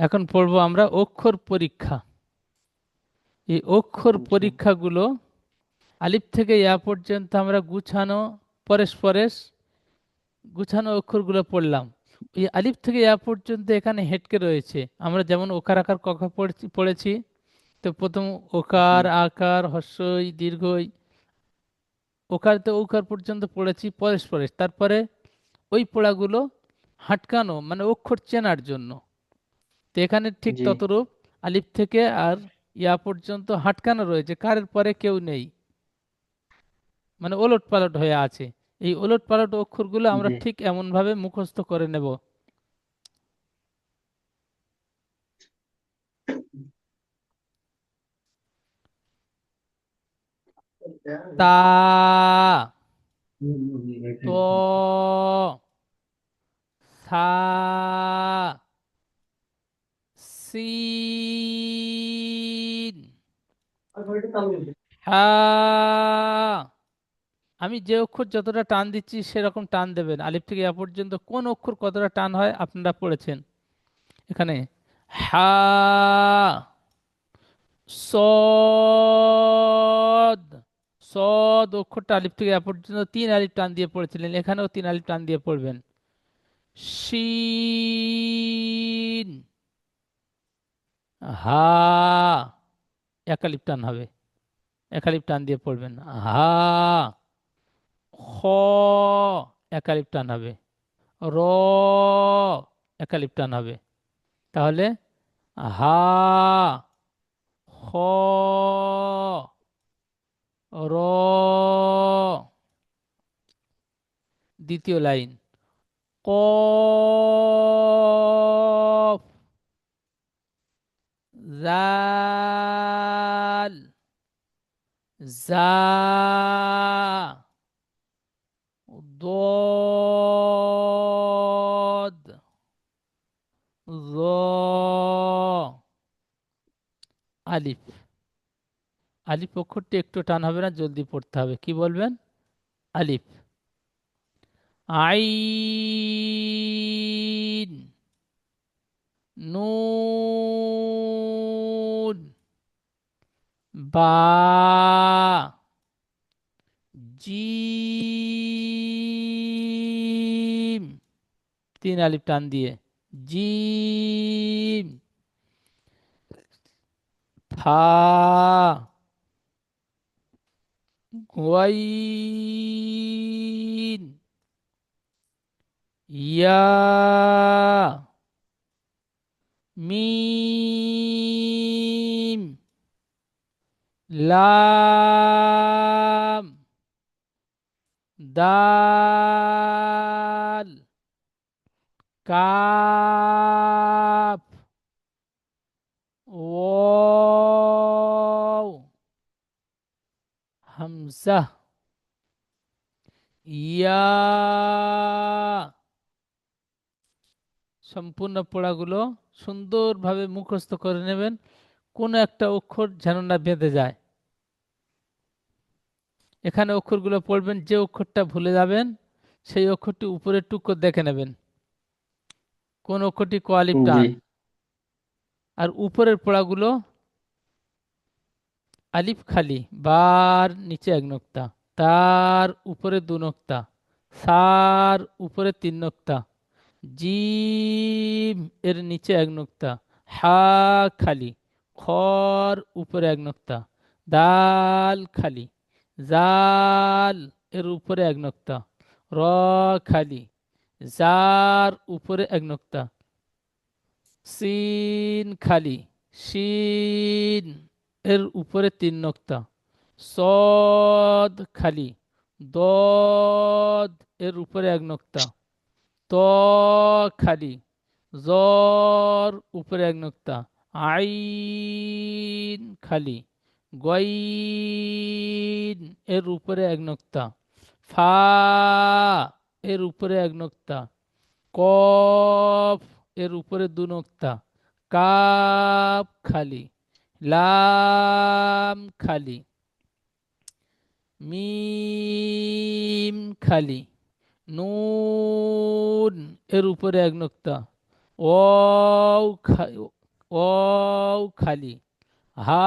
এখন পড়ব আমরা অক্ষর পরীক্ষা। এই অক্ষর। পরীক্ষাগুলো আলিফ থেকে ইয়া পর্যন্ত আমরা গুছানো পরেশ পরেশ গুছানো অক্ষরগুলো পড়লাম। এই আলিফ থেকে ইয়া পর্যন্ত এখানে হেটকে রয়েছে। আমরা যেমন ওকার আকার কখা পড়েছি পড়েছি তো প্রথম ওকার আকার হস্যই দীর্ঘই ওকার তো ওকার পর্যন্ত পড়েছি পরেশ পরেশ। তারপরে ওই পড়াগুলো হাটকানো মানে অক্ষর চেনার জন্য। তো এখানে ঠিক জি। ততরূপ আলিফ থেকে আর ইয়া পর্যন্ত হাটকানো রয়েছে কারের পরে কেউ নেই মানে ওলট পালট হয়ে আছে এই ওলট পালট অক্ষরগুলো আমরা জি। ঠিক এমন ভাবে মুখস্থ করে নেব তা তো সা সিন হা আমি যে অক্ষর যতটা টান দিচ্ছি সেরকম টান দেবেন। আলিফ থেকে ইয়া পর্যন্ত কোন অক্ষর কতটা টান হয় আপনারা পড়েছেন? এখানে হা সদ সদ অক্ষরটা আলিফ থেকে ইয়া পর্যন্ত তিন আলিফ টান দিয়ে পড়েছিলেন। এখানেও তিন আলিফ টান দিয়ে পড়বেন। শিন হা, একালিপ টান হবে। একালিপ টান দিয়ে পড়বেন। হা, খ, একালিপ টান হবে। র, একালিপ টান হবে। তাহলে হা, খ, র, দ্বিতীয় লাইন। কফ জাল জা ضاد ظ আলিফ আলিফ অক্ষরটি একটু টান হবে না জলদি পড়তে হবে কি বলবেন আলিফ আইন নুন বা জিম। তিন আলিফ টান দিয়ে জিম। ফা গোয়াইন। ইয়া মিম লাম, দাল, কাপ, ওয়াও হামজা ইয়া। সম্পূর্ণ পড়াগুলো সুন্দরভাবে মুখস্থ করে নেবেন। কোনো একটা অক্ষর যেন না বেঁধে যায়। এখানে অক্ষরগুলো পড়বেন যে অক্ষরটা ভুলে যাবেন সেই অক্ষরটি উপরের টুকরো দেখে নেবেন। কোন অক্ষরটি কোয়ালিপ টান। আর উপরের পড়াগুলো আলিফ খালি বার নিচে এক নোক্তা তার উপরে দু নোক্তা সার উপরে তিন নোক্তা জিমের নিচে এক নোক্তা হা খালি খর উপরে এক নোক্তা দাল খালি। জাল এর উপরে এক নোক্তা। র খালি, জার উপরে এক নোক্তা। সিন খালি শিন এর উপরে তিন নোক্তা। সদ খালি, দদ এর উপরে এক নোক্তা। ত খালি, জর উপরে এক নোক্তা। আইন খালি। গইন এর উপরে এক নোক্তা, ফা এর উপরে এক নোক্তা, কফ এর উপরে দু নোক্তা, কাপ খালি, লাম খালি, মিম খালি, নুন এর উপরে এক নোক্তা, ওয়াও খালি। হা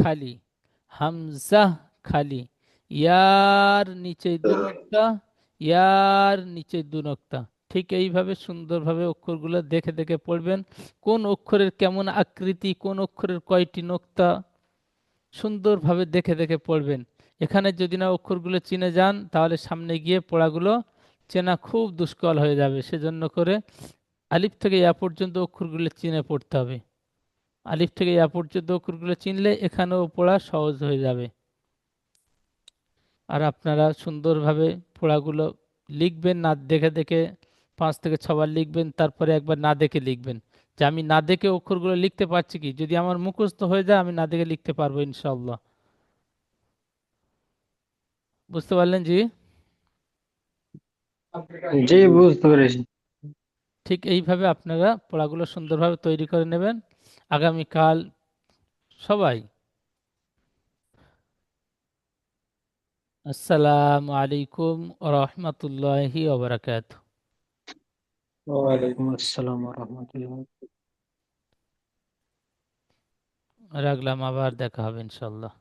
খালি হামজা খালি ইয়ার নিচে দু নোক্তা ইয়ার নিচে দু নোক্তা ঠিক এইভাবে সুন্দরভাবে অক্ষরগুলো দেখে দেখে পড়বেন। কোন অক্ষরের কেমন আকৃতি, কোন অক্ষরের কয়টি নোক্তা, সুন্দরভাবে দেখে দেখে পড়বেন। এখানে যদি না অক্ষরগুলো চিনে যান, তাহলে সামনে গিয়ে পড়াগুলো চেনা খুব দুষ্কর হয়ে যাবে। সেজন্য করে আলিফ থেকে ইয়া পর্যন্ত অক্ষরগুলো চিনে পড়তে হবে। আলিফ থেকে ইয়া পর্যন্ত অক্ষরগুলো চিনলে এখানেও পড়া সহজ হয়ে যাবে। আর আপনারা সুন্দরভাবে পড়াগুলো লিখবেন না দেখে দেখে পাঁচ থেকে ছবার লিখবেন তারপরে একবার না দেখে লিখবেন। যে আমি না দেখে অক্ষরগুলো লিখতে পারছি কি? যদি আমার মুখস্থ হয়ে যায় আমি না দেখে লিখতে পারব ইনশাল্লাহ বুঝতে পারলেন জি? জি বুঝতে পেরেছি। ঠিক এইভাবে আপনারা পড়াগুলো সুন্দরভাবে তৈরি করে নেবেন। আগামীকাল সবাই। আসসালামু আলাইকুম রহমতুল্লাহি ওবরাকাত ওয়ালাইকুম আসসালাম রহমতুল্লাহ রাখলাম আবার দেখা হবে ইনশাল্লাহ